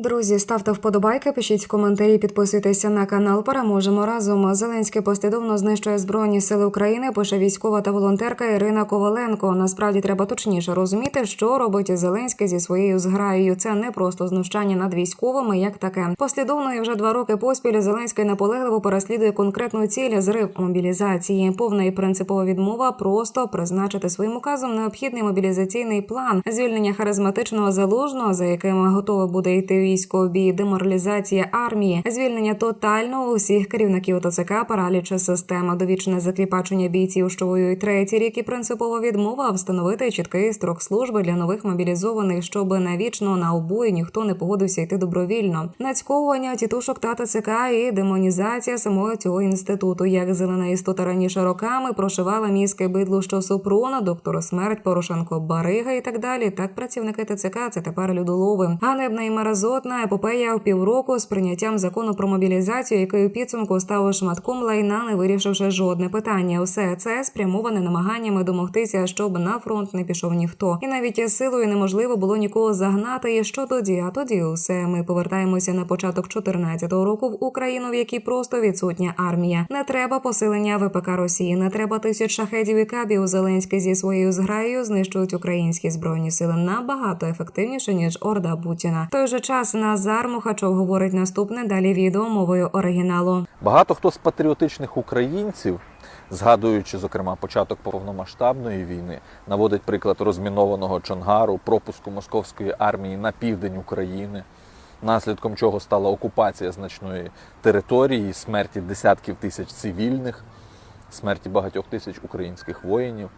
Друзі, ставте вподобайки, пишіть коментарі, підписуйтеся на канал. Переможемо разом. Зеленський послідовно знищує збройні сили України. Пише військова та волонтерка Ірина Коваленко. Насправді треба точніше розуміти, що робить Зеленський зі своєю зграєю. Це не просто знущання над військовими, як таке. Послідовно і вже два роки поспіль Зеленський наполегливо переслідує конкретну ціль зрив мобілізації. Повна і принципова відмова просто призначити своїм указом необхідний мобілізаційний план звільнення харизматичного залужного, за яким готове буде йти військо бій, деморалізація армії, звільнення тотально усіх керівників ТЦК, параліча система, довічне закріпачення бійців, що воюють третій рік і принципова відмова встановити чіткий строк служби для нових мобілізованих, щоб навічно на обої ніхто не погодився йти добровільно. Нацьковування тітушок та ТЦК і демонізація самого цього інституту, як зелена істота раніше роками прошивала мізки бидлу, що Супруна, доктор смерть, Порошенко, Барига і так далі. Так працівники ТЦК це тепер людолови. Ганебна і маразотна епопея в півроку з прийняттям закону про мобілізацію, який у підсумку став шматком лайна, не вирішивши жодне питання. Усе це спрямоване намаганнями домогтися, щоб на фронт не пішов ніхто, і навіть силою неможливо було нікого загнати. І що тоді? А тоді усе ми повертаємося на початок 14-го року в Україну, в якій просто відсутня армія. Не треба посилення ВПК Росії, не треба тисяч шахедів і кабів. Зеленський зі своєю зграєю знищують українські збройні сили набагато ефективніше ніж Орда Путіна. В той же час Назар Мухачов говорить наступне далі відео мовою оригіналу. Багато хто з патріотичних українців, згадуючи, зокрема, початок повномасштабної війни, наводить приклад розмінованого Чонгару, пропуску московської армії на південь України, наслідком чого стала окупація значної території, смерті десятків тисяч цивільних, смерті багатьох тисяч українських воїнів.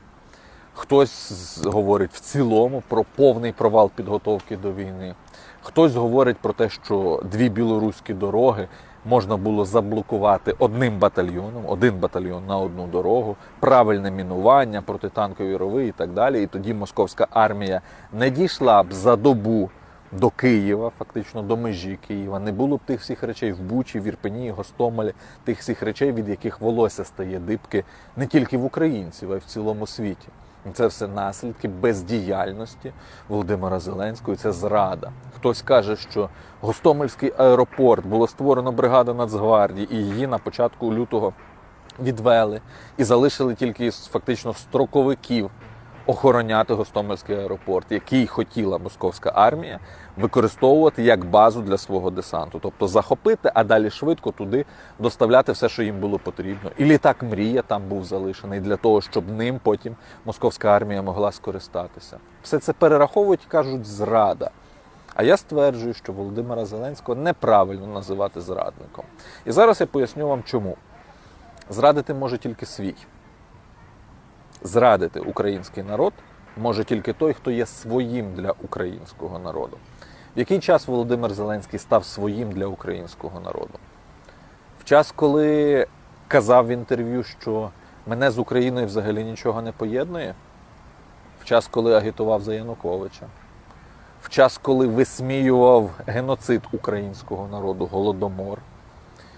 Хтось говорить в цілому про повний провал підготовки до війни. Хтось говорить про те, що дві білоруські дороги можна було заблокувати одним батальйоном, один батальйон на одну дорогу, правильне мінування, протитанкові рови і так далі. І тоді московська армія не дійшла б за добу до Києва, фактично до межі Києва. Не було б тих всіх речей в Бучі, в Ірпені, Гостомелі, тих всіх речей, від яких волосся стає дибки не тільки в українців, а й в цілому світі. Це все наслідки бездіяльності Володимира Зеленського. Це зрада. Хтось каже, що Гостомельський аеропорт було створено бригада Нацгвардії, і її на початку лютого відвели і залишили тільки фактично строковиків охороняти Гостомельський аеропорт, який хотіла московська армія використовувати як базу для свого десанту, тобто захопити, а далі швидко туди доставляти все, що їм було потрібно. І літак мрія там був залишений для того, щоб ним потім московська армія могла скористатися. Все це перераховують, і кажуть, зрада. А я стверджую, що Володимира Зеленського неправильно називати зрадником. І зараз я поясню вам, чому. Зрадити може тільки свій. Зрадити український народ може тільки той, хто є своїм для українського народу. В який час Володимир Зеленський став своїм для українського народу? В час, коли казав в інтерв'ю, що мене з Україною взагалі нічого не поєднує, в час, коли агітував за Януковича, в час, коли висміював геноцид українського народу, голодомор.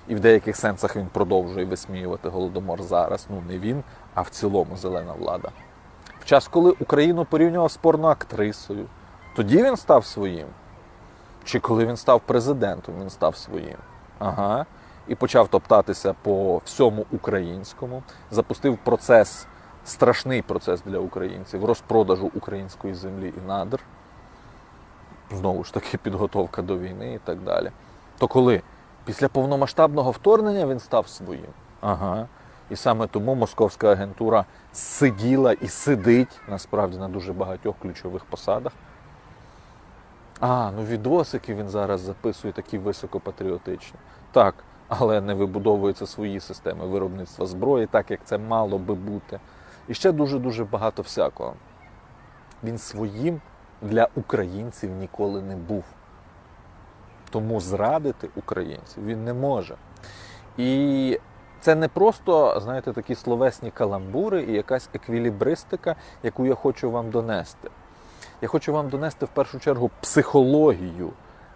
І в деяких сенсах він продовжує висміювати голодомор зараз. Ну не він, а в цілому зелена влада. В час, коли Україну порівнював з порноактрисою, тоді він став своїм. Чи коли він став президентом, він став своїм. Ага. І почав топтатися по всьому українському, запустив процес, страшний процес для українців, розпродажу української землі і надр. Знову ж таки, підготовка до війни і так далі. То коли? Після повномасштабного вторгнення він став своїм. Ага. І саме тому московська агентура сиділа і сидить насправді на дуже багатьох ключових посадах. А, ну відосики він зараз записує такі високопатріотичні. Так, але не вибудовуються свої системи виробництва зброї, так як це мало би бути. І ще дуже-дуже багато всякого. Він своїм для українців ніколи не був. Тому зрадити українців він не може. І це не просто, знаєте, такі словесні каламбури і якась еквілібристика, яку я хочу вам донести. Я хочу вам донести в першу чергу психологію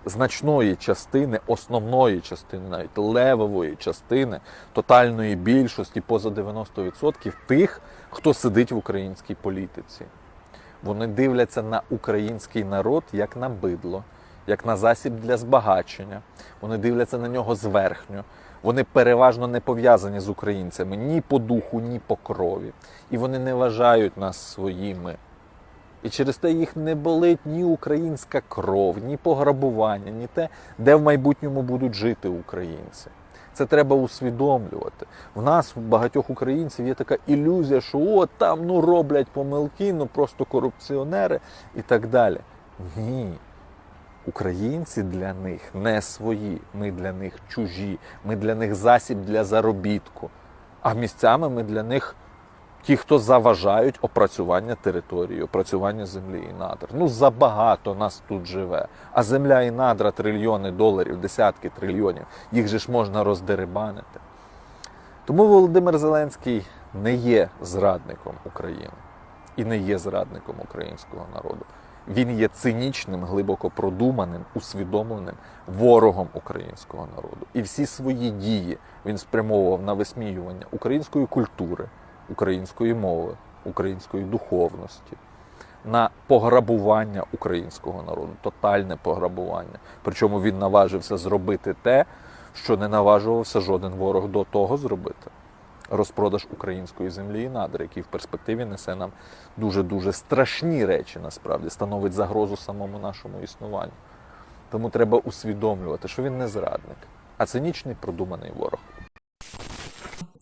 значної частини, основної частини, навіть левової частини, тотальної більшості, поза 90% тих, хто сидить в українській політиці. Вони дивляться на український народ як на бидло, як на засіб для збагачення. Вони дивляться на нього зверхньо. Вони переважно не пов'язані з українцями ні по духу, ні по крові. І вони не вважають нас своїми. І через те їх не болить ні українська кров, ні пограбування, ні те, де в майбутньому будуть жити українці. Це треба усвідомлювати. В нас, у багатьох українців, є така ілюзія, що от там ну роблять помилки, ну просто корупціонери і так далі. Ні. Українці для них не свої, ми для них чужі, ми для них засіб для заробітку. А місцями ми для них ті, хто заважають опрацювання території, опрацювання землі і надр. Ну забагато нас тут живе. А земля і надра трильйони доларів, десятки трильйонів. Їх же ж можна роздерибанити. Тому Володимир Зеленський не є зрадником України і не є зрадником українського народу. Він є цинічним, глибоко продуманим, усвідомленим ворогом українського народу. І всі свої дії він спрямовував на висміювання української культури, української мови, української духовності, на пограбування українського народу, тотальне пограбування. Причому він наважився зробити те, що не наважувався жоден ворог до того зробити. Розпродаж української землі і надр, який в перспективі несе нам дуже дуже страшні речі, насправді становить загрозу самому нашому існуванню. Тому треба усвідомлювати, що він не зрадник, а цинічний продуманий ворог.